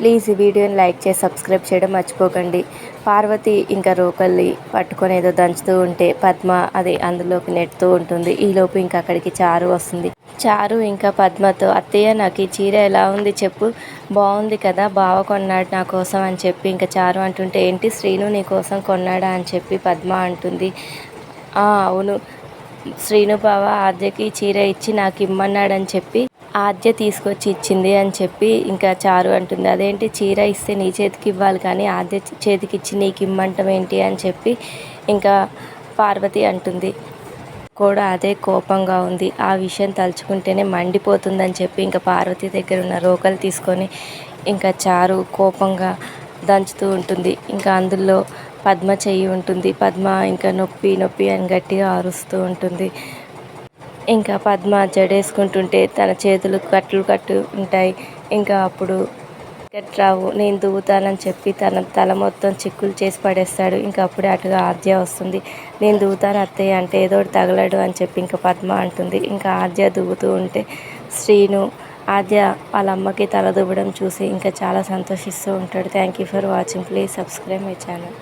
Please ఈ వీడియోని like చేసి సబ్స్క్రైబ్ చేయడం మర్చిపోకండి. పార్వతి ఇంకా రోకల్ని పట్టుకొని ఏదో దంచుతూ ఉంటే పద్మ అది అందులోకి నెట్టుతూ ఉంటుంది. ఈలోపు ఇంకా అక్కడికి చారు వస్తుంది. చారు ఇంకా పద్మతో అత్తయ్య నాకు ఈ చీర ఎలా ఉంది చెప్పు. బాగుంది కదా బావ కొన్నాడు నా కోసం అని చెప్పి ఇంకా చారు అంటుంటే ఏంటి శ్రీను నీ కోసం కొన్నాడా అని చెప్పి పద్మ అంటుంది. అవును. శ్రీను బావ ఆద్యకి చీర ఇచ్చి నాకు ఇమ్మన్నాడని చెప్పి ఆద్య తీసుకొచ్చి ఇచ్చింది అని చెప్పి ఇంకా చారు అంటుంది. అదేంటి? చీర ఇస్తే నీ చేతికి ఇవ్వాలి కానీ ఆద్య చేతికి ఇచ్చి నీకు ఇమ్మంటం ఏంటి? అని చెప్పి ఇంకా పార్వతి అంటుంది. కూడా అదే కోపంగా ఉంది. ఆ విషయం తలుచుకుంటేనే మండిపోతుందని చెప్పి ఇంకా పార్వతి దగ్గర ఉన్న రోకలు తీసుకొని ఇంకా చారు కోపంగా దంచుతూ ఉంటుంది. ఇంకా అందులో పద్మ చెయ్యి ఉంటుంది. పద్మ ఇంకా నొప్పి నొప్పి అని గట్టిగా అరుస్తూ ఉంటుంది. ఇంకా పద్మ జడేసుకుంటుంటే తన చేతులు కట్లు కట్టు ఉంటాయి. ఇంకా అప్పుడు వెంకట్రావు నేను దూగుతానని చెప్పి తన తల మొత్తం చిక్కులు చేసి పడేస్తాడు. ఇంకా అప్పుడే అటుగా ఆద్య వస్తుంది. నేను దూగుతాను అత్తయ్య అంటే ఏదో ఒకటి తగలడు అని చెప్పి ఇంకా పద్మ అంటుంది. ఇంకా ఆద్య దూగుతూ ఉంటే శ్రీను ఆద్య వాళ్ళ అమ్మకి తల దువ్వడం చూసి ఇంకా చాలా సంతోషిస్తూ ఉంటాడు. Thank you for watching. Please subscribe my channel.